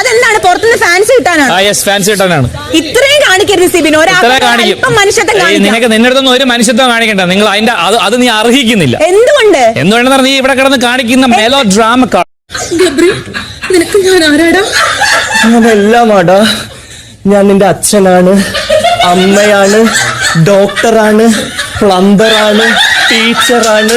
അതെന്താണ്? പുറത്തുനിന്ന് ഫാൻസ് കിട്ടാനാണ്. ഫാൻസ് കിട്ടാനാണ്. ഇത്രയും കാണിക്കരുത് സിബിൻ. ഒരാൾ മനുഷ്യത്വം നിനക്ക് നിന്റെ അടുത്തൊന്നും ഒരു മനുഷ്യത്വം കാണിക്കണ്ട. നിങ്ങൾ അതിന്റെ അത് അത് നീ അർഹിക്കുന്നില്ല. എന്തുകൊണ്ട്? എന്തുകൊണ്ടെന്ന് പറഞ്ഞാൽ നീ ഇവിടെ കിടന്ന് കാണിക്കുന്ന മെലോ ഡ്രാമ നിനക്ക് ഞാൻ ആരാടാ? ഞാനെല്ലാമാടാ ഞാൻ നിന്റെ അച്ഛനാണ് അമ്മയാണ് ഡോക്ടറാണ് പ്ലംബറാണ് ടീച്ചറാണ്.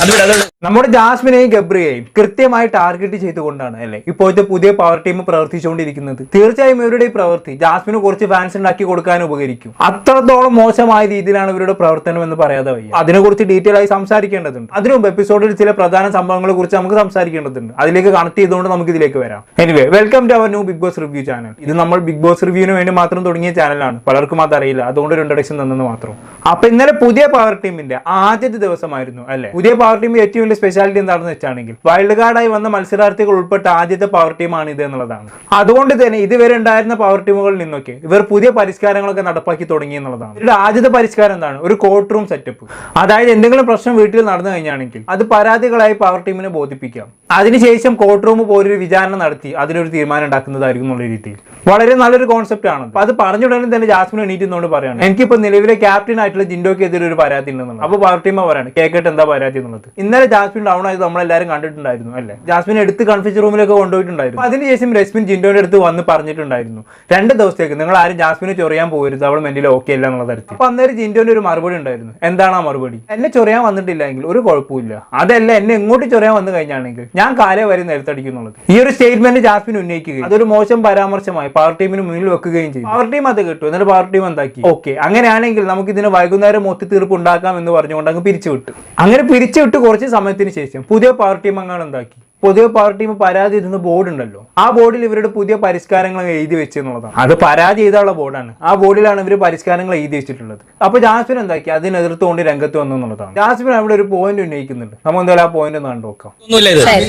നമ്മുടെ ജാസ്മിനെയും ഗബ്രിയെയും കൃത്യമായി ടാർഗറ്റ് ചെയ്തുകൊണ്ടാണ് അല്ലെ? ഇപ്പോഴത്തെ പുതിയ പവർ ടീം പ്രവർത്തിച്ചുകൊണ്ടിരിക്കുന്നത്. തീർച്ചയായും ഇവരുടെ പ്രവൃത്തി ജാസ്മിന് കുറച്ച് ഫാൻസ് ഉണ്ടാക്കി കൊടുക്കാൻ ഉപകരിക്കും. അത്രത്തോളം മോശമായ രീതിയിലാണ് ഇവരുടെ പ്രവർത്തനം എന്ന് പറയാതെ വയ്യ. അതിനെക്കുറിച്ച് ഡീറ്റെയിൽ ആയി സംസാരിക്കേണ്ടതുണ്ട്. അതിനു മുമ്പ് എപ്പിസോഡിൽ ചില പ്രധാന സംഭവങ്ങളെ കുറിച്ച് നമുക്ക് സംസാരിക്കേണ്ടതുണ്ട്. അതിലേക്ക് കണക്ട് ചെയ്തുകൊണ്ട് നമുക്ക് ഇതിലേക്ക് വരാം. Anyway welcome to our new Big Boss review channel ഇത് നമ്മൾ ബിഗ് ബോസ് റിവ്യൂവിന് വേണ്ടി മാത്രം തുടങ്ങിയ ചാനലാണ് പലർക്കും അതറിയില്ല. അതുകൊണ്ട് ഒരു ഇൻട്രഡക്ഷൻ തന്നെന്ന് മാത്രം. അപ്പൊ ഇന്നലെ പുതിയ പവർ ടീമിന്റെ ആദ്യത്തെ ദിവസമായിരുന്നു അല്ലെ? പുതിയ പവർ ടീം ഏറ്റവും വലിയ സ്പെഷ്യാലിറ്റി എന്താണെന്ന് വെച്ചാണെങ്കിൽ വൈൽഡ് കാർഡായി വന്ന മത്സരാർത്ഥികൾ ഉൾപ്പെട്ട ആദ്യത്തെ പവർ ടീമാണ് ഇത് എന്നുള്ളതാണ്. അതുകൊണ്ട് തന്നെ ഇതുവരെ ഉണ്ടായിരുന്ന പവർ ടീമുകളിൽ നിന്നൊക്കെ ഇവർ പുതിയ പരിഷ്കാരങ്ങളൊക്കെ നടപ്പാക്കി തുടങ്ങി എന്നുള്ളതാണ്. ഇവരുടെ ആദ്യത്തെ പരിഷ്കാരം എന്താണ്? ഒരു കോർട്ട് റൂം സെറ്റപ്പ് അതായത് എന്തെങ്കിലും പ്രശ്നം വീട്ടിൽ നടന്നു കഴിഞ്ഞാണെങ്കിൽ അത് പരാതികളായി പവർ ടീമിനെ ബോധിപ്പിക്കാം. അതിനുശേഷം കോർട്ട് റൂം പോലൊരു വിചാരണ നടത്തി അതിനൊരു തീരുമാനം ഉണ്ടാക്കുന്നതായിരിക്കും എന്നുള്ള രീതിയിൽ. വളരെ നല്ലൊരു കോൺസെപ്റ്റ് ആണ് അത്. പറഞ്ഞുടനെ തന്നെ ജാസ്മിൻ എണീറ്റുന്നോണ്ട് പറയാണ്. എനിക്കിപ്പോ നിലവിലെ ക്യാപ്റ്റൻ ആയിട്ടുള്ള ജിൻഡോക്കെതിരെ ഒരു പരാതി ഉണ്ടെന്നുള്ളത്. അപ്പൊ പവർ ടീമ പറയാണ് കേക്കട്ടെ എന്താ പരാതി എന്നുള്ളത്. ഇന്നലെ ജാസ്മിൻ ഡൗൺ ആയത് നമ്മളെല്ലാരും കണ്ടിട്ടുണ്ടായിരുന്നു അല്ലേ? ജാസ്മിൻ എടുത്ത് കൺഫ്യൂസ് റൂമിലൊക്കെ കൊണ്ടുപോയിട്ടുണ്ടായിരുന്നു. അതിനുശേഷം രശ്മിൻ ജിൻഡോയുടെ അടുത്ത് വന്ന് പറഞ്ഞിട്ടുണ്ടായിരുന്നു രണ്ട് ദിവസത്തേക്ക് നിങ്ങൾ ആരും ജാസ്മിനെ ചൊറിയാൻ പോകരുത് അവൾ മെന്റലി ഓക്കെ അല്ല എന്നുള്ള തരത്തിൽ. അപ്പൊ അന്നേരം ജിൻഡോന്റെ ഒരു മറുപടി ഉണ്ടായിരുന്നു എന്താണ് ആ മറുപടി? എന്നെ ചൊറിയാൻ വന്നിട്ടില്ല എങ്കിൽ ഒരു കുഴപ്പമില്ല അതല്ല എന്നെ എങ്ങോട്ട് ചൊറിയാൻ വന്നു കഴിഞ്ഞാണെങ്കിൽ ഞാൻ കാലേ വരെ നിരത്തടിക്കുന്നുള്ളത് ഈ ഒരു സ്റ്റേറ്റ്മെന്റ് ജാസ്മിൻ ഉന്നയിക്കുകയും അതൊരു മോശം പരാമർശമായി പവർ ടീമിന് മുന്നിൽ വെക്കുകയും ചെയ്തു. പവർ ടീം അത് കിട്ടും എന്നിട്ട് പവർ ടീം എന്താക്കി? ഓക്കെ അങ്ങനെയാണെങ്കിൽ നമുക്ക് ഇതിന് വൈകുന്നേരം ഒത്തുതീർപ്പ് ഉണ്ടാക്കാം എന്ന് പറഞ്ഞുകൊണ്ട് അങ്ങ് പിരിച്ചുവിട്ടു. അങ്ങനെ പിരിച്ചുവിട്ട് കുറച്ച് സമയത്തിന് ശേഷം പുതിയ പാർട്ടി ഉണ്ടാക്കി എന്താക്കി? പുതിയ പവർ ടീം പരാതി ഇരുന്ന ബോർഡ് ഉണ്ടല്ലോ ആ ബോർഡിൽ ഇവരുടെ പുതിയ പരിഷ്കാരങ്ങൾ എഴുതി വെച്ചെന്നുള്ളതാണ്. അത് പരാതി ചെയ്തുള്ള ബോർഡാണ്. ആ ബോർഡിലാണ് ഇവർ പരിഷ്കാരങ്ങൾ എഴുതി വെച്ചിട്ടുള്ളത്. അപ്പൊ ജാസ്മിൻ എന്താക്കി? അതിനെതിർത്തുകൊണ്ട് രംഗത്ത് വന്നു എന്നുള്ളതാണ്. ജാസ്മിൻ അവിടെ ഒരു പോയിന്റ് ഉന്നയിക്കുന്നുണ്ട്. നമുക്ക് എന്തായാലും ആ പോയിന്റ് ഒന്ന് കണ്ടുനോക്കാം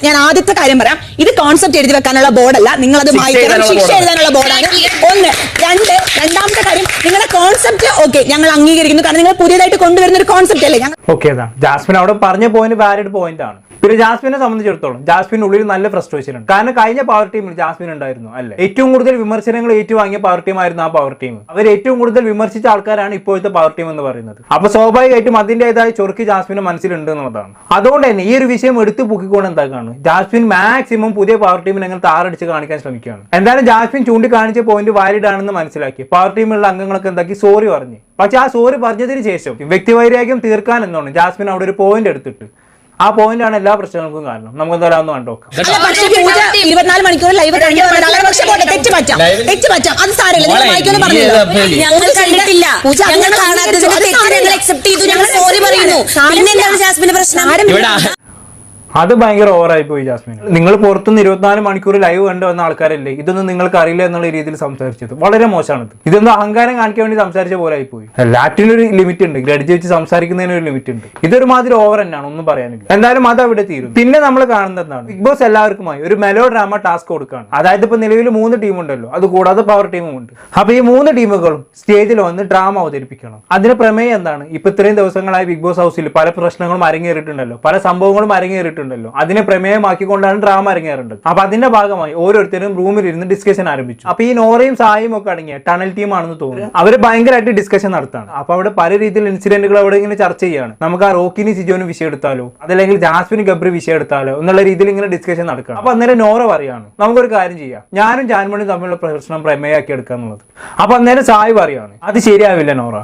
ഞാൻ ആദ്യത്തെ കാര്യം പറയാം. ഇത് കോൺസെപ്റ്റ് എഴുതി വെക്കാനുള്ള ബോർഡല്ല. നിങ്ങൾ അത് ശിക്ഷ എഴുതാനുള്ള ബോർഡാണ്. ഒന്ന് രണ്ട് രണ്ടാമത്തെ കാര്യം നിങ്ങളുടെ കോൺസെപ്റ്റ് ഓക്കെ ഞങ്ങൾ അംഗീകരിക്കുന്നു. കാരണം നിങ്ങൾ പുതിയതായിട്ട് കൊണ്ടുവരുന്ന ഒരു കോൺസെപ്റ്റ് അല്ലേ? ഓക്കെ അതാണ് ജാസ്മിൻ അവിടെ പറഞ്ഞ പോയിന്റ് വാലിഡ് പോയിന്റ് ആണ്. പിന്നെ ജാസ്മിനെ സംബന്ധിച്ചിടത്തോളം ജാസ്മിൻ ഉള്ളിൽ നല്ല ഫ്രസ്ട്രേഷൻ ഉണ്ട്. കാരണം കഴിഞ്ഞ പവർ ടീമിൽ ജാസ്മിൻ ഉണ്ടായിരുന്നു അല്ലെ? ഏറ്റവും കൂടുതൽ വിമർശനങ്ങൾ ഏറ്റുവാങ്ങിയ പവർ ടീമായിരുന്നു ആ പവർ ടീം അവർ ഏറ്റവും കൂടുതൽ വിമർശിച്ച ആൾക്കാരാണ് ഇപ്പോഴത്തെ പവർ ടീം എന്ന് പറയുന്നത്. അപ്പൊ സ്വാഭാവികമായിട്ടും അതിന്റേതായ ചൊറുക്ക് ജാസ്മിന് മനസ്സിലുണ്ട് എന്നുള്ളതാണ്. അതുകൊണ്ട് തന്നെ ഈ ഒരു വിഷയം എടുത്തു പൊക്കിക്കൊണ്ട് എന്താക്കാണ് ജാസ്മിൻ മാക്സിമം പുതിയ പവർ ടീമിനെ അങ്ങനെ താറടിച്ച് കാണിക്കാൻ ശ്രമിക്കുകയാണ്. എന്തായാലും ജാസ്മിൻ ചൂണ്ടിക്കാണിച്ച പോയിന്റ് വാലിഡ് ആണെന്ന് മനസ്സിലാക്കി. പവർ ടീമിലുള്ള അംഗങ്ങളൊക്കെ എന്താക്കി? സോറി പറഞ്ഞു. പക്ഷെ ആ സോറി പറഞ്ഞതിന് ശേഷം വ്യക്തിവൈരാഗ്യം തീർക്കാൻ എന്നാണ് ജാസ്മിൻ അവിടെ ഒരു പോയിന്റ് എടുത്തിട്ട്. ആ പോയിന്റാണ് ആണ് എല്ലാ പ്രശ്നങ്ങൾക്കും കാരണം. നമുക്ക് എന്തായാലും ഒന്ന് പൂജ ഇരുപത്തിനാല് മണിക്കൂർ ലൈവ് ഞങ്ങൾ കണ്ടിട്ടില്ല ഞങ്ങൾ. ഞങ്ങൾ അക്സെപ്റ്റ് ചെയ്തു. ഞങ്ങൾ സോറി പറയുന്നു. സാരമില്ല. പിന്നെ എന്താണ് ജാസ്മിന്റെ പ്രശ്നം? അത് ഭയങ്കര ഓവറായി പോയി ജാസ്മിൻ. നിങ്ങൾ പുറത്തുനിന്ന് ഇരുപത്തിനാല് മണിക്കൂർ ലൈവ് കണ്ടു വന്ന ആൾക്കാരല്ലേ? ഇതൊന്നും നിങ്ങൾക്ക് അറിയില്ല എന്നുള്ള രീതിയിൽ സംസാരിച്ചത്. വളരെ മോശമാണിത്. ഇതൊന്നും അഹങ്കാരം കാണിക്കാൻ വേണ്ടി സംസാരിച്ച പോലെ ആയി പോയി ഒരു ലിമിറ്റ് ഉണ്ട്. ഗ്രഡിച്ച് വെച്ച് സംസാരിക്കുന്നതിന് ഒരു ലിമിറ്റ് ഉണ്ട്. ഇതൊരു മാതിരി ഓവർ തന്നെയാണ്. ഒന്നും പറയാനില്ല. എന്തായാലും അത് അവിടെ തീരും പിന്നെ നമ്മൾ കാണുന്നത് എന്താണ്? ബിഗ് ബോസ് എല്ലാവർക്കുമായി ഒരു മെലോ ഡ്രാമ ടാസ്ക് കൊടുക്കുകയാണ്. അതായത് ഇപ്പൊ നിലവിൽ മൂന്ന് ടീമുണ്ടല്ലോ അത് കൂടാതെ പവർ ടീമും ഉണ്ട്. അപ്പൊ ഈ മൂന്ന് ടീമുകളും സ്റ്റേജിൽ വന്ന് ഡ്രാമ അവതരിപ്പിക്കണം. അതിന് പ്രമേയം എന്താണ്? ഇപ്പൊ ഇത്രയും ദിവസങ്ങളായി ബിഗ് ബോസ് ഹൗസിൽ പല പ്രശ്നങ്ങളും അരങ്ങേറിയിട്ടുണ്ടല്ലോ. പല സംഭവങ്ങളും അരങ്ങേറിയിട്ടുണ്ടല്ലോ അതിനെ പ്രമേയമാക്കിക്കൊണ്ടാണ് ഡ്രാമ ഇറങ്ങാറുണ്ട് അപ്പൊ അതിന്റെ ഭാഗമായി ഓരോരുത്തരും റൂമിൽ ഇരുന്ന് ഡിസ്കഷൻ ആരംഭിച്ചു. അപ്പൊ ഈ നോറയും സായും ഒക്കെ അടങ്ങിയ ടണൽ ടീം ആണെന്ന് തോന്നുന്നു. അവർ ഭയങ്കരമായിട്ട് ഡിസ്കഷൻ നടത്താണ്. അപ്പൊ അവിടെ പല രീതിയിൽ ഇൻസിഡന്റുകൾ അവിടെ ഇങ്ങനെ ചർച്ച ചെയ്യാണ്. നമുക്ക് ആ റോക്കിനി സിജോന് വിഷയം എടുത്താലോ? അതല്ലെങ്കിൽ ജാസ്മിന് ഗബ്രി വിഷയം എടുത്താലോ? എന്നുള്ള രീതിയിൽ ഇങ്ങനെ ഡിസ്കഷൻ നടക്കണം അപ്പൊ അന്നേരം നോറ പറയാണ് നമുക്കൊരു കാര്യം ചെയ്യാം. ഞാനും ജാൻമണിയും തമ്മിലുള്ള പ്രശ്നം പ്രമേയാക്കി എടുക്കാന്നുള്ളത് അപ്പൊ അന്നേരം സായി പറയാണ് അത് ശരിയാവില്ല നോറ.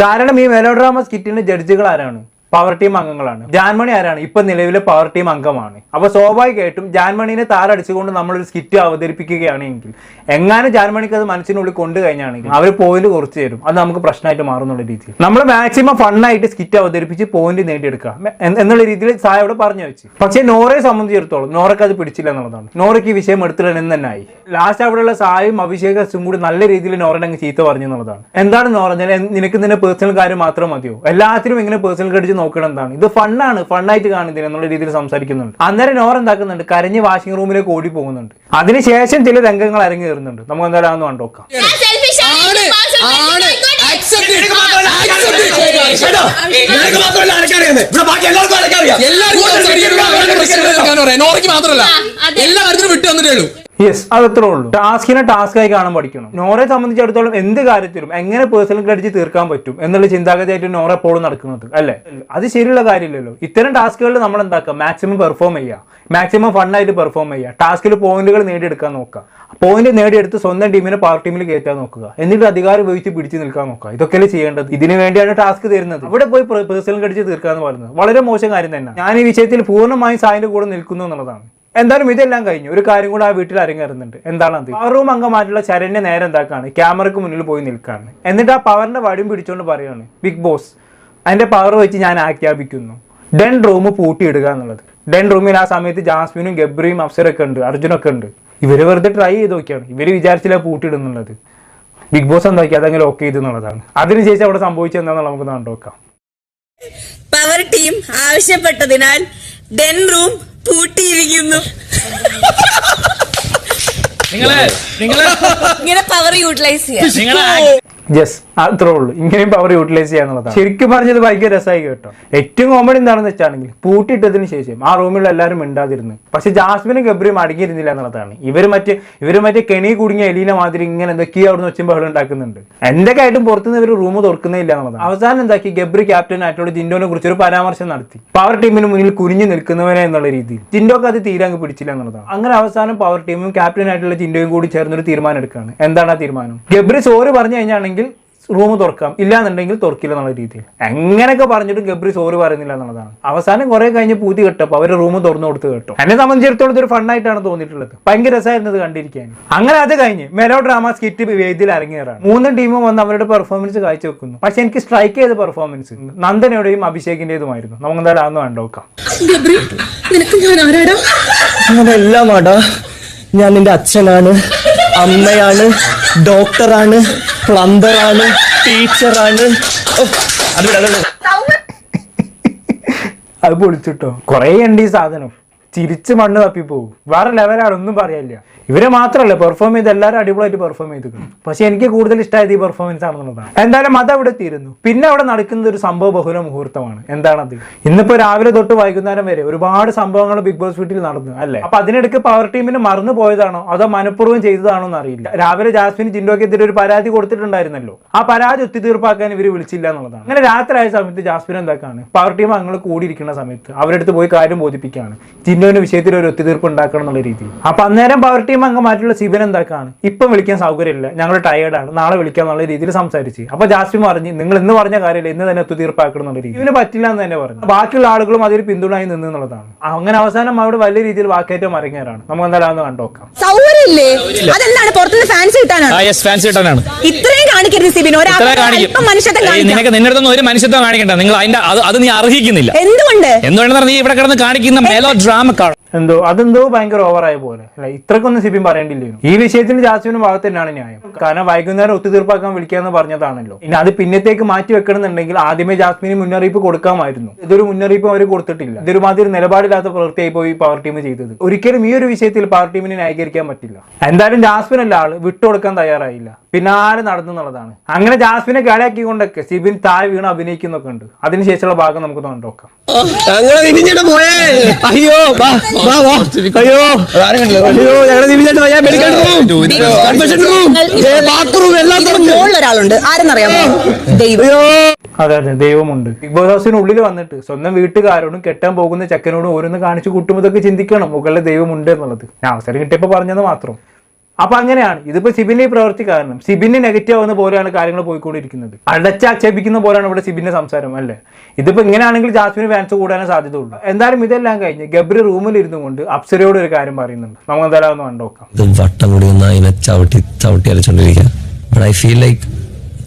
കാരണം ഈ മെലോഡ്രാമ സ്കിറ്റിന്റെ ജഡ്ജികൾ ആരാണ്? പവർ ടീം അംഗങ്ങളാണ്. ജാൻമണി ആരാണ്? ഇപ്പൊ നിലവിലെ പവർ ടീം അംഗമാണ്. അപ്പൊ സ്വാഭാവികമായിട്ടും ജാൻമണിനെ താറടിച്ചുകൊണ്ട് നമ്മളൊരു സ്കിറ്റ് അവതരിപ്പിക്കുകയാണെങ്കിൽ എങ്ങാനും ജാൻമണിക്ക് അത് മനസ്സിനുള്ളിൽ കൊണ്ടു കഴിഞ്ഞാണെങ്കിൽ അവർ പോയിന്റ് കുറച്ച് തരും. അത് നമുക്ക് പ്രശ്നമായിട്ട് മാറുന്നുള്ള രീതിയിൽ. നമ്മൾ മാക്സിമം ഫണ്ണായിട്ട് സ്കിറ്റ് അവതരിപ്പിച്ച് പോയിന്റ് നേടിയെടുക്കുക. എന്നുള്ള രീതിയിൽ സായ അവിടെ പറഞ്ഞു വെച്ച്. പക്ഷേ നോറയെ സംബന്ധിച്ചിടത്തോളം നോറയ്ക്ക് അത് പിടിച്ചില്ല എന്നുള്ളതാണ്. നോറയ്ക്ക് ഈ വിഷയം എടുത്തില്ലെന്ന് തന്നെ ആയി. ലാസ്റ്റ് അവിടെയുള്ള സായും അഭിഷേകസും കൂടി നല്ല രീതിയിൽ നോറയുടെ അങ്ങ് ചീത്ത പറഞ്ഞു എന്നുള്ളതാണ്. എന്താണ് നോറ? നിനക്ക് നിന്റെ പേഴ്സണൽ കാര്യം മാത്രം മതിയോ? എല്ലാത്തിനും ഇങ്ങനെ പേഴ്സണൽ കടിച്ച് നോക്കണം എന്താണ് ഇത് ഫണ്ണാണ് ഫണ്ണായിട്ട് കാണുന്നില്ല എന്നുള്ള രീതിയിൽ സംസാരിക്കുന്നുണ്ട്. അന്നേരം നോർ എന്താക്കുന്നുണ്ട്? കരഞ്ഞ് വാഷിംഗ് റൂമിലേക്ക് ഓടി പോകുന്നുണ്ട് അതിനുശേഷം ചില രംഗങ്ങൾ അരങ്ങേറുന്നുണ്ട്. നമുക്ക് എന്തായാലും അതൊന്ന് കണ്ടോക്കാം എല്ലാവർക്കും മാത്രമല്ല. എല്ലാ കാര്യത്തിലും വിട്ടു വന്നിട്ടേ ഉള്ളൂ. യെസ് അതത്രേ ഉള്ളൂ. ടാസ്കിനെ ടാസ്ക് ആയി കാണാൻ പഠിക്കണം നോറെ സംബന്ധിച്ചിടത്തോളം എന്ത് കാര്യത്തിലും എങ്ങനെ പേഴ്സണൽ ക്രെഡിറ്റ് തീർക്കാൻ പറ്റും എന്നുള്ള ചിന്താഗതിയായിട്ട് നോറ എപ്പോഴും നടക്കുന്നത് അല്ലേ? അത് ശരിയുള്ള കാര്യമില്ലല്ലോ. ഇത്തരം ടാസ്കുകളിൽ നമ്മൾ എന്താക്കുക? മാക്സിമം പെർഫോം ചെയ്യുക. മാക്സിമം ഫണ്ണായിട്ട് പെർഫോം ചെയ്യുക. ടാസ്കിൽ പോയിന്റുകൾ നേടിയെടുക്കാൻ നോക്കുക. പോയിന്റ് നേടിയെടുത്ത് സ്വന്തം ടീമിനെ പവർ ടീമിൽ കയറ്റാൻ നോക്കുക. എന്നിട്ട് അധികാരം ഉപയോഗിച്ച് പിടിച്ചു നിൽക്കാൻ നോക്കുക. ഇതൊക്കെയല്ലേ ചെയ്യേണ്ടത്? ഇതിനു വേണ്ടിയാണ് ടാസ്ക് തരുന്നത്. ഇവിടെ പോയി പേഴ്സണൽ ക്രെഡിറ്റ് തീർക്കാന്ന് പറയുന്നത്. വളരെ മോശം കാര്യം തന്നെ ഞാൻ ഈ വിഷയത്തിൽ പൂർണമായും സായിന്റെ കൂടെ നിൽക്കുന്നു എന്നുള്ളതാണ്. എന്തായാലും ഇതെല്ലാം കഴിഞ്ഞു. ഒരു കാര്യം കൂടെ ആ വീട്ടിൽ അരങ്ങേറുന്നുണ്ട്. എന്താണ് അത്? പവർ റൂം അംഗമായിട്ടുള്ള ശരണ്യ നേരെ എന്താക്കാണ്? ക്യാമറക്ക് മുന്നിൽ പോയി നിൽക്കാണ്. എന്നിട്ട് ആ പവറിന്റെ വടിയും പിടിച്ചുകൊണ്ട് പറയാണ് ബിഗ് ബോസ് അതിന്റെ പവർ വെച്ച് ഞാൻ ആഖ്യാപിക്കുന്നു. ഡെൻ റൂം പൂട്ടിയിടുക എന്നുള്ളത്. ഡെൻ റൂമിൽ ആ സമയത്ത് ജാസ്മിനും ഗബ്രിയും അഫ്സറൊക്കെ ഉണ്ട് അർജുനൊക്കെ ഉണ്ട്. ഇവർ വെറുതെ ട്രൈ ചെയ്ത് നോക്കിയാണ്. ഇവർ വിചാരിച്ചില്ല പൂട്ടിയിടുന്നുള്ളത്. ബിഗ് ബോസ് എന്താക്കി അതങ്ങനെ ഓക്കെ ചെയ്തു എന്നുള്ളതാണ്. അതിനുശേഷം അവിടെ സംഭവിച്ചത് എന്താണെന്ന് നമുക്ക് കണ്ടുനോക്കാം പവർ ടീം ആവശ്യപ്പെട്ടതിനാൽ ഡെൻ റൂം പൂട്ടിയിരിക്കുന്നു. നിങ്ങളെ നിങ്ങൾ ഇങ്ങനെ പവർ യൂട്ടിലൈസ് ചെയ്യാം. നിങ്ങളെ യെസ് അത്രേ ഉള്ളൂ. ഇങ്ങനെയും പവർ യൂട്ടിലൈസ് ചെയ്യാന്നുള്ളതാണ്. ശരിക്കും പറഞ്ഞത് ഭയങ്കര രസമായി കേട്ടോ. ഏറ്റവും കോമഡി എന്താണെന്ന് വെച്ചാണെങ്കിൽ പൂട്ടിയിട്ടതിന് ശേഷം ആ റൂമിൽ എല്ലാവരും മിണ്ടാതിരുന്നു. പക്ഷെ ജാസ്മിനും ഗബ്രിയും അടങ്ങിയിരുന്നില്ല എന്നുള്ളതാണ്. ഇവർ മറ്റേ ഇവർ മറ്റേ കെണി കുടുങ്ങിയ എലീന മാതിരി ഇങ്ങനെ എന്തൊക്കെയോ അവിടെ വെച്ചും ബഹളം ഉണ്ടാക്കുന്നുണ്ട്. എന്തൊക്കെയായിട്ടും പുറത്തുനിന്ന് ഇവർ റൂം തുറക്കുന്നില്ല എന്നുള്ളതാണ്. അവസാനം എന്താക്കി? ഗബ്രി ക്യാപ്റ്റൻ ആയിട്ടുള്ള ജിൻഡോനെ കുറിച്ച് ഒരു പരാമർശം നടത്തി. പവർ ടീമിന് മുന്നിൽ കുനിഞ്ഞു നിൽക്കുന്നവനെ എന്നുള്ള രീതിയിൽ. ജിൻഡോക്ക് അത് തീരെ അങ്ങ് പിടിച്ചില്ല എന്നുള്ളതാണ്. അങ്ങനെ അവസാനം പവർ ടീമും ക്യാപ്റ്റൻ ആയിട്ടുള്ള ജിൻഡോയും കൂടി ചേർന്നൊരു തീരുമാനം എടുക്കുകയാണ്. എന്താണ് ആ തീരുമാനം? ഗബ്രി സോറി പറഞ്ഞു കഴിഞ്ഞാണെങ്കിൽ റൂം തുറക്കാം. ഇല്ലാന്നുണ്ടെങ്കിൽ തുറക്കില്ല എന്നുള്ള രീതിയിൽ. എങ്ങനെയൊക്കെ പറഞ്ഞിട്ടും ഗബ്രി സോറി പറയുന്നില്ല എന്നുള്ളതാണ്. അവസാനം കുറെ കഴിഞ്ഞ് പൂതി കെട്ടപ്പോൾ അവർ റൂം തുറന്നു കൊടുത്ത് കേട്ടോ. എന്നെ സംബന്ധിച്ചിടത്തോളം ഇതൊരു ഫണ്ണായിട്ടാണ് തോന്നിയിട്ടുള്ളത്. ഭയങ്കര രസമായിരുന്നു ഇത് കണ്ടിരിക്കാൻ. അങ്ങനെ അത് കഴിഞ്ഞ് മെലോ ഡ്രാമ സ്കിറ്റ് വേദിയിൽ ഇറങ്ങിയതാണ് മൂന്ന് ടീമും വന്ന് അവരുടെ പെർഫോമൻസ് കാഴ്ചവെക്കുന്നു. പക്ഷെ എനിക്ക് സ്ട്രൈക്ക് ചെയ്ത പെർഫോമൻസ് നന്ദനയുടെയും അഭിഷേകിന്റേതുമായിരുന്നു. നമുക്ക് എന്തായാലും അന്ന് കണ്ടോക്കാം എല്ലാം നിനക്ക് ഞാൻ ആരാടാ? ഞാനെല്ലാമാടാ. ഞാൻ നിന്റെ അച്ഛനാണ് അമ്മയാണ്. ഡോക്ടറാണ് പ്ലംബറാണ് ടീച്ചറാണ്. അത്. അത് പൊളിച്ചിട്ടോ. കുറേ ഉണ്ട് ഈ സാധനം. ചിരിച്ച് മണ്ണ് തപ്പിപ്പോവും വേറെ ലെവലാണ് ഒന്നും പറയാനില്ല. ഇവരെ മാത്രമല്ല പെർഫോം ചെയ്ത് എല്ലാവരും അടിപൊളിയായിട്ട് പെർഫോം ചെയ്തിട്ടുണ്ട് പക്ഷെ എനിക്ക് കൂടുതൽ ഇഷ്ടമായത് ഈ പെർഫോമൻസ് ആണെന്നുള്ളതാണ്. എന്തായാലും അത് അവിടെ തീരുന്നു. പിന്നെ അവിടെ നടക്കുന്നത് ഒരു സംഭവ ബഹുല മുഹൂർത്തമാണ്. എന്താണത്? ഇന്നിപ്പോ രാവിലെ തൊട്ട് വൈകുന്നേരം വരെ ഒരുപാട് സംഭവങ്ങൾ ബിഗ് ബോസ് വീട്ടിൽ നടന്നു അല്ലേ? അപ്പൊ അതിനിടയ്ക്ക് പവർ ടീമിന് മറന്നു പോയതാണോ? അതോ മനഃപൂർവം ചെയ്തതാണോ എന്ന് അറിയില്ല രാവിലെ ജാസ്മിൻ ജിൻഡോക്കെതിരെ ഒരു പരാതി കൊടുത്തിട്ടുണ്ടായിരുന്നല്ലോ. ആ പരാതി ഒത്തുതീർപ്പാക്കാൻ ഇവർ വിളിച്ചില്ല എന്നുള്ളതാണ്. അങ്ങനെ രാത്രി ആയ സമയത്ത് ജാസ്മിൻ എന്താക്കാണ്? പവർ ടീം അങ്ങൾ കൂടിയിരിക്കുന്ന സമയത്ത് അവരെടുത്ത് പോയി കാര്യം ബോധിപ്പിക്കുകയാണ്. ജിൻഡോന്റെ വിഷയത്തിൽ ഒരു ഒത്തുതീർപ്പ് ഉണ്ടാക്കണം എന്നുള്ള രീതിയിൽ. അപ്പൊ അന്നേരം പവർ ടീം അംഗമായിട്ടുള്ള ശിവൻ എന്താക്കാണ്? ഇപ്പം വിളിക്കാൻ സൗകര്യമില്ല. ഞങ്ങൾ ടയേർഡാണ് നാളെ വിളിക്കാം എന്നുള്ള രീതിയിൽ സംസാരിച്ച്. അപ്പൊ ജാസ്മിൻ പറഞ്ഞു നിങ്ങൾ ഇന്ന് പറഞ്ഞ കാര്യമില്ല. ഇന്ന് തന്നെ ഒത്തുതീർപ്പാക്കണം എന്നുള്ള രീതി ഇവന് പറ്റില്ല എന്ന് തന്നെ പറഞ്ഞു. ബാക്കിയുള്ള ആളുകളും അതിൽ പിന്തുണയായി നിന്ന് എന്നുള്ളതാണ്. അങ്ങനെ അവസാനം അവിടെ വലിയ രീതിയിൽ വാക്കേറ്റം അരങ്ങേറാണ്. നമുക്ക് എന്തായാലും കണ്ടോക്കാം സൗകര്യമില്ലേ? അതെന്താണ്? പുറത്തുനിന്ന് ഫാൻസ് കിട്ടാനാണ്. ആ യെസ് ഫാൻസ് കിട്ടാനാണ്. ഇത്രയും കാണിക്കരുത് സിബിൻ. നിനക്ക് നിന്റെ അടുത്തൊന്നും ഒരു മനുഷ്യത്വം കാണിക്കണ്ട. നിങ്ങൾ അതിന്റെ അത് നീ അർഹിക്കുന്നില്ല. എന്തുകൊണ്ട്? എന്തുകൊണ്ടെന്ന് പറഞ്ഞാൽ നീ ഇവിടെ കിടന്ന് കാണിക്കുന്ന മേലോ ഡ്രാമ കാണും. എന്തോ അതെന്തോ ഭയങ്കര ഓവറായ പോലെ. അല്ല ഇത്രക്കൊന്നും സിബിൻ പറയേണ്ടില്ലായിരുന്നു ഈ വിഷയത്തിൽ ജാസ്മിന് ഭാഗത്ത് തന്നെയാണ് ന്യായം. കാരണം വൈകുന്നേരം ഒത്തുതീർപ്പാക്കാൻ വിളിക്കാന്ന് പറഞ്ഞതാണല്ലോ. ഇനി അത് പിന്നത്തേക്ക് മാറ്റി വെക്കണമെന്നുണ്ടെങ്കിൽ ആദ്യമേ ജാസ്മിന് മുന്നറിയിപ്പ് കൊടുക്കാമായിരുന്നു. ഇതൊരു മുന്നറിയിപ്പ് അവർ കൊടുത്തിട്ടില്ല. ഇതൊരു മാതിരി നിലപാടില്ലാത്ത പ്രവൃത്തിയായി പോയി പവർ ടീം ചെയ്തത്. ഒരിക്കലും ഈ ഒരു വിഷയത്തിൽ പവർ ടീമിനെ ന്യായീകരിക്കാൻ പറ്റില്ല. എന്തായാലും ജാസ്മിൻ അല്ല ആൾ വിട്ടുകൊടുക്കാൻ തയ്യാറായില്ല. പിന്നാലെ നടന്നു എന്നുള്ളതാണ്. അങ്ങനെ ജാസ്മിനെ കളിയാക്കിക്കൊണ്ടൊക്കെ സിബിൻ താഴെ വീണ് അഭിനയിക്കുന്നൊക്കെ ഉണ്ട്. അതിനുശേഷമുള്ള ഭാഗം നമുക്ക് നോക്കാം. അയ്യോ. മെഡിക്കൽ റൂം കൺവെൻഷൻ റൂം എല്ലാം ഒരാളുണ്ട് ആരെന്നറിയാമോ? ദൈവം. അതെ അതെ ദൈവമുണ്ട്. ബിഗ് ബോസ് ഹൗസിന് ഉള്ളിൽ വന്നിട്ട് സ്വന്തം വീട്ടുകാരോടും കെട്ടാൻ പോകുന്ന ചെക്കനോടും ഓരോന്ന് കാണിച്ചു കൂട്ടുമ്പോഴൊക്കെ ചിന്തിക്കണം. മുകളിലെ ദൈവമുണ്ട് എന്നുള്ളത്. ഞാൻ അവസരം കിട്ടിയപ്പോൾ പറഞ്ഞത് മാത്രം. അപ്പൊ അങ്ങനെയാണ്. ഇതിപ്പോ സിബിന്റെ ഈ പ്രവൃത്തി കാരണം സിബിന് നെഗറ്റീവ് ആവുന്ന പോലെയാണ് കാര്യങ്ങൾ പോയിക്കൊണ്ടിരിക്കുന്നത്. അടച്ചാക്ഷേപിക്കുന്ന പോലെയാണ് ഇവിടെ സിബിന്റെ സംസാരം അല്ലേ? ഇതിപ്പോ ഇങ്ങനെയാണെങ്കിൽ ജാസ്മിന് ഫാൻസ് കൂടാനേ സാധ്യതയുള്ളൂ. എന്തായാലും ഇതെല്ലാം കഴിഞ്ഞ് ഗബ്രി റൂമിൽ ഇരുന്നു കൊണ്ട് അപ്സരയോട് ഒരു കാര്യം പറയുന്നുണ്ട്. നമുക്ക് എന്തായാലും ഒന്ന് കണ്ടോക്കാം വട്ടം കൂടി I feel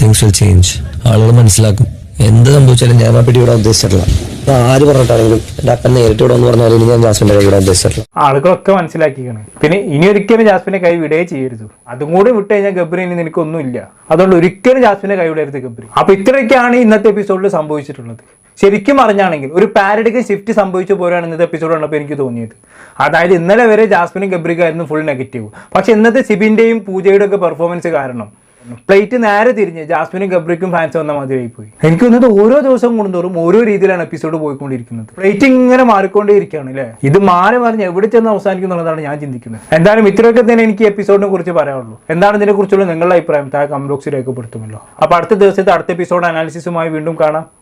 things will change ആളുകൾ മനസ്സിലാക്കും. എന്ത് സംഭവിച്ചാലും ഞാൻ ആ പിടി ഇവിടെ ഉദ്ദേശിച്ചിട്ടില്ല ഇപ്പൊ ആര് പറഞ്ഞിട്ടാണെങ്കിലും എന്റെ അപ്പൻ നേരിട്ട് വിടുമെന്ന് ഇനി ഞാൻ ജാസ്മിന്റെ കൈ വിടാൻ ഉദ്ദേശിച്ചിട്ടില്ല. ആളുകളൊക്കെ മനസ്സിലാക്കിയാണ് പിന്നെ ഇനി ഒരിക്കലും ജാസ്മിനെ കൈ വിടേ ചെയ്യരുത്. അതും കൂടി വിട്ട് കഴിഞ്ഞാൽ ഗബ്രി ഇനി നിനക്കൊന്നുമില്ല അതുകൊണ്ട് ഒരിക്കലും ജാസ്മിനെ കൈ വിടരുത് ഗബ്രി. അപ്പൊ ഇത്രയൊക്കെയാണ് ഇന്നത്തെ എപ്പിസോഡിൽ സംഭവിച്ചിട്ടുള്ളത്. ശരിക്കും അറിഞ്ഞാണെങ്കിൽ ഒരു പാരഡിക്ക് ഷിഫ്റ്റ് സംഭവിച്ച പോലെയാണ് ഇന്നത്തെ എപ്പിസോഡ് കണ്ടപ്പോൾ എനിക്ക് തോന്നിയത്. അതായത് ഇന്നലെ വരെ ജാസ്മിനും ഗബ്രിക്കായിരുന്നു ഫുൾ നെഗറ്റീവ് പക്ഷെ ഇന്നത്തെ സിബിന്റെയും പൂജയുടെ ഒക്കെ പെർഫോമൻസ് കാരണം പ്ലേറ്റ് നേരെ തിരിഞ്ഞ് ജാസ്മിനും ഗബ്രിക്കും ഫാൻസ് വന്ന മാതിരി പോയി എനിക്ക് തോന്നുന്നത് ഓരോ ദിവസം കൊണ്ടുതോറും ഓരോ രീതിയിലാണ് എപ്പിസോഡ് പോയിക്കൊണ്ടിരിക്കുന്നത്. പ്ലേറ്റ് ഇങ്ങനെ മാറിക്കൊണ്ടേയിരിക്കുകയാണ് അല്ലേ? ഇത് മാറി മറിഞ്ഞ് എവിടെ ചെന്ന് അവസാനിക്കും എന്നുള്ളതാണ് ഞാൻ ചിന്തിക്കുന്നത്. എന്തായാലും ഇത്രയൊക്കെ തന്നെ എനിക്ക് എപ്പിസോഡിനെ കുറിച്ച് പറയാനുള്ളൂ. എന്താണ് ഇതിനെ കുറിച്ചുള്ള നിങ്ങളുടെ അഭിപ്രായം? താഴെ കമന്റ് ബോക്സിൽ രേഖപ്പെടുത്തുമല്ലോ. അപ്പൊ അടുത്ത ദിവസത്തെ അടുത്ത എപ്പിസോഡ് അനാലിസിസുമായി വീണ്ടും കാണാം.